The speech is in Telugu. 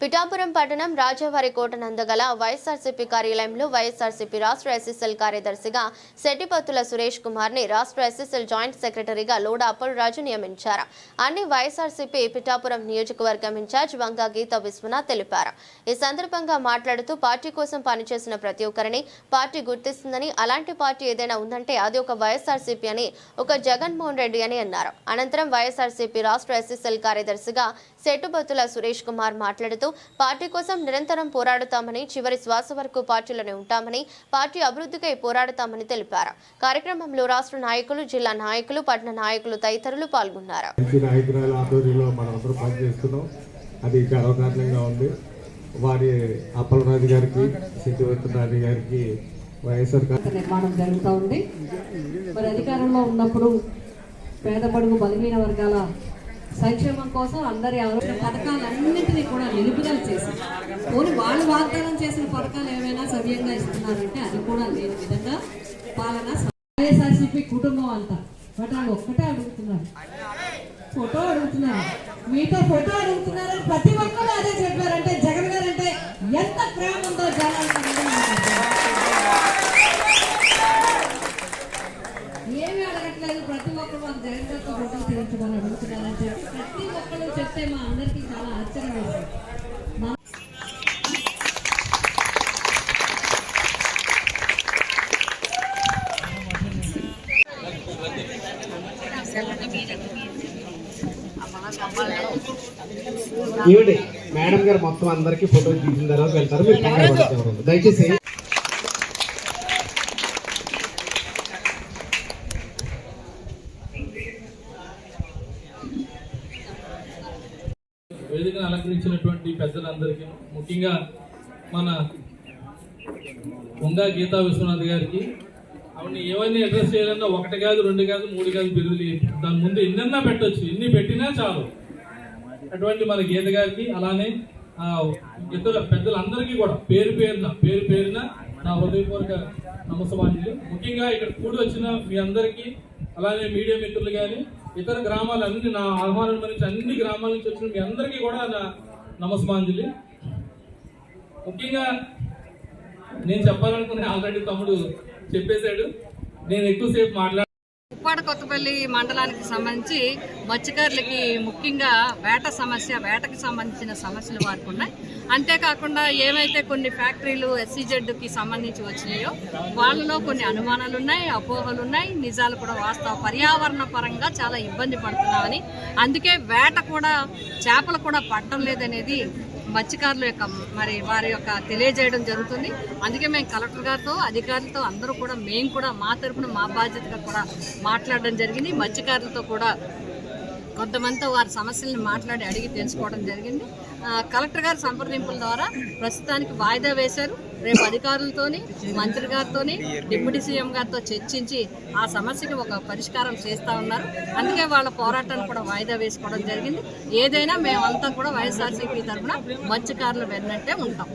పిఠాపురం పట్టణం రాజావారి కోట నందగల వైఎస్ఆర్సీపీ కార్యాలయంలో వైఎస్ఆర్సీపీ రాష్ట్ర ఎస్ఎస్ఎల్ కార్యదర్శిగా శెట్టిపత్తుల సురేష్ కుమార్ని రాష్ట్ర ఎస్ఎస్ఎల్ జాయింట్ సెక్రటరీగా లోడా అప్పలరాజు నియమించారు. అన్ని వైఎస్ఆర్సీపీ పిఠాపురం నియోజకవర్గం ఇన్ఛార్జ్ వంగా గీత విశ్వనాథ్ తెలిపారు. ఈ సందర్భంగా మాట్లాడుతూ పార్టీ కోసం పనిచేసిన ప్రతి ఒక్కరిని పార్టీ గుర్తిస్తుందని అలాంటి పార్టీ ఏదైనా ఉందంటే అది ఒక వైఎస్ఆర్సీపీ అని ఒక జగన్మోహన్ రెడ్డి అని అన్నారు. అనంతరం వైఎస్ఆర్సీపీ రాష్ట్ర ఎస్ఎస్ఎల్ కార్యదర్శిగా సెట్టుబత్తుల సురేష్ కుమార్ మాట్లాడుతూ పార్టీ కోసం నిరంతరం పోరాడుతామని చివరి శ్వాస వరకు పార్టీలోనే ఉంటామని పార్టీ అభివృద్ధికై పోరాడుతామని తెలిపారు. కార్యక్రమంలో రాష్ట్ర నాయకులు జిల్లా నాయకులు పట్టణ నాయకులు తదితరులు పాల్గొన్నారు. అది ఉంది. వారి అప్పలరాజు గారికి సిద్ధివర్తనాథి గారికి వైఎస్ఆర్ నిర్మాణం జరుగుతూ ఉంది. మరి అధికారంలో ఉన్నప్పుడు పేద బడుగు బలహీన వర్గాల సంక్షేమం కోసం అందరి ఎవరు పథకాలన్నింటినీ కూడా నిలుపుదల చేసి పోనీ వాళ్ళు వాగ్దానం చేసిన పథకాలు ఏమైనా సవ్యంగా ఇస్తున్నారంటే అది కూడా లేని విధంగా పాలన వైఎస్ఆర్సీపీ కుటుంబం అంతా. బట్ వాళ్ళు ఒక్కటే అడుగుతున్నారు. ఫోటో అడుగుతున్నారు. మీతో ఫోటో అడుగుతున్నారని ప్రతి ఒక్కరు అదే చెప్పారు తీయించమని అడుగుతున్నారని చెప్పి ప్రతి ఒక్కరు చెప్తే మా అందరికీ చాలా ఆశ్చర్యం వేసింది మా- ఏమిటి మేడం గారు మొత్తం అందరికి ఫోటో తీసిన తర్వాత వెళ్తారు? మీరు. దయచేసి వేదికను అలంకరించినటువంటి పెద్దలందరికీ ముఖ్యంగా మన ఉంగా గీతా విశ్వనాథ్ గారికి ఆవిడని ఏవన్నీ అడ్రస్ చేయాలన్నా ఒకటి కాదు రెండు కాదు మూడు కాదు బిరుదులు దాని ముందు ఎన్నన్నా పెట్టవచ్చు ఎన్ని పెట్టినా చాలు. అటువంటి మన గీత గారికి అలానే ఇద్దరు పెద్దలందరికీ కూడా పేరు పేరున పేరు పేరున నా హృదయపూర్వక నమస్కారాలు ముఖ్యంగా ఇక్కడ కూడి వచ్చిన మీ అందరికీ అలానే మీడియా మిత్రులు కానీ ఇతర గ్రామాలన్నీ నా ఆహ్వానం నుంచి అన్ని గ్రామాల నుంచి వచ్చిన మీ అందరికీ కూడా నా నమస్మాంజలి ముఖ్యంగా నేను చెప్పాలనుకునే ఆల్రెడీ తమ్ముడు చెప్పేశాడు. నేను ఎక్కువసేపు మాట్లాడు తాడేపల్లి మండలానికి సంబంధించి మత్స్యకారులకి ముఖ్యంగా వేట సమస్య వేటకి సంబంధించిన సమస్యలు వారికి ఉన్నాయి. అంతేకాకుండా ఏమైతే కొన్ని ఫ్యాక్టరీలు ఎస్సీజెడ్కి సంబంధించి వచ్చినాయో వాళ్ళలో కొన్ని అనుమానాలు ఉన్నాయి అపోహలు ఉన్నాయి. నిజాలు కూడా వాస్తవ పర్యావరణ పరంగా చాలా ఇబ్బంది పడుతున్నామని. అందుకే వేట కూడా చేపలు కూడా పడటం లేదనేది మత్స్యకారుల యొక్క మరి వారి యొక్క తెలియజేయడం జరుగుతుంది. అందుకే మేము కలెక్టర్ గారితో అధికారులతో అందరూ కూడా మేము కూడా మా తరపున మా బాధ్యతగా కూడా మాట్లాడడం జరిగింది. మత్స్యకారులతో కూడా కొంతమందితో వారి సమస్యలను మాట్లాడి అడిగి తెలుసుకోవడం జరిగింది. కలెక్టర్ గారి సంప్రదింపుల ద్వారా ప్రస్తుతానికి వాయిదా వేశారు. రేపు అధికారులతోని మంత్రి గారితోని డిప్యూటీ సీఎం గారితో చర్చించి ఆ సమస్యకి ఒక పరిష్కారం చేస్తా ఉన్నారు. అందుకే వాళ్ళ పోరాటాన్ని కూడా వాయిదా వేసుకోవడం జరిగింది. ఏదైనా మేమంతా కూడా వైఎస్ఆర్సీపీ తరఫున మత్స్యకారులు వెన్నట్టే ఉంటాం.